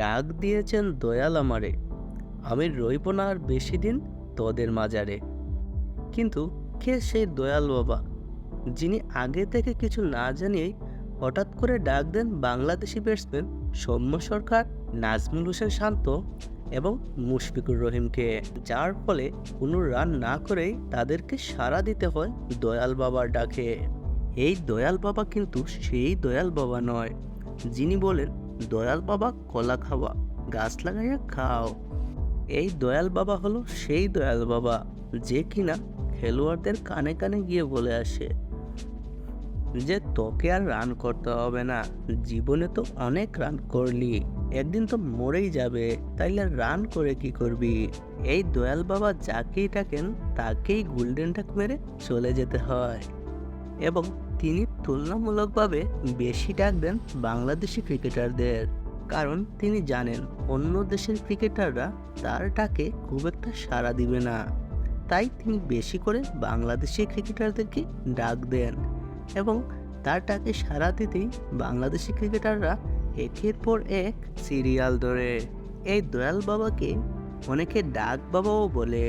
ডাক দিয়েছেন দয়াল আমারে। আমি রইব না আর বেশি দিন তোদের মাজারে। কিন্তু কে সেই দয়াল বাবা, যিনি আগে থেকে কিছু না জানিয়েই হঠাৎ করে ডাক দেন বাংলাদেশি ব্যাটসম্যান সৌম্য সরকার, নাজমুল হোসেন শান্ত এবং মুশফিকুর রহিমকে, যার ফলে কোনো রান না করেই তাদেরকে সাড়া দিতে হয় দয়াল বাবার ডাকে। এই দয়াল বাবা কিন্তু সেই দয়াল বাবা নয়, যিনি বলেন দয়াল বাবা কলা খাওয়া, গাছ লাগাইয়া খাও। এই দয়াল বাবা হলো সেই দয়াল বাবা যে কিনা খেলোয়াড়দের কানে কানে গিয়ে বলে আসে যে, তোকে আর রান করতে হবে না, জীবনে তো অনেক রান করলি, একদিন তো মরেই যাবে, তাইলে রান করে কি করবি? এই দয়াল বাবা যাকেই ডাকেন, তাকেই গোল্ডেন টাক মেরে চলে যেতে হয়। এবং তিনি তুলনামূলকভাবে বেশি ডাক দেন বাংলাদেশি ক্রিকেটারদের। কারণ তিনি জানেন, অন্য দেশের ক্রিকেটাররা তার ডাকে খুব একটা সাড়া দিবে না। তাই তিনি বেশি করে বাংলাদেশি ক্রিকেটারদেরকে ডাক দেন এবং তার ডাকে সাড়া দিতেই বাংলাদেশি ক্রিকেটাররা একের পর এক সিরিয়াল ধরে। এই দয়াল বাবাকে অনেকে ডাক বাবাও বলে,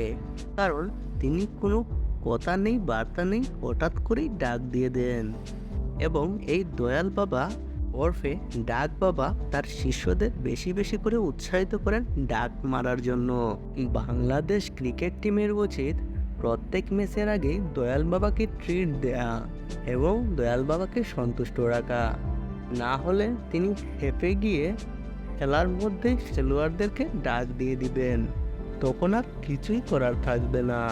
কারণ তিনি কোনো কথা নেই, বার্তা নেই, হঠাৎ করেই ডাক দিয়ে দেন। এবং এই দয়াল বাবা ওরফে ডাক বাবা তার শিষ্যদের বেশি বেশি করে উৎসাহিত করেন ডাক মারার জন্য। বাংলাদেশ ক্রিকেট টিমের উচিত প্রত্যেক ম্যাচের আগে দয়াল বাবাকে ট্রিট দেয়া এবং দয়াল বাবাকে সন্তুষ্ট রাখা। না হলে তিনি খেপে গিয়ে খেলার মধ্যে খেলোয়াড়দেরকে ডাক দিয়ে দিবেন। তখন আর কিছুই করার থাকবে না।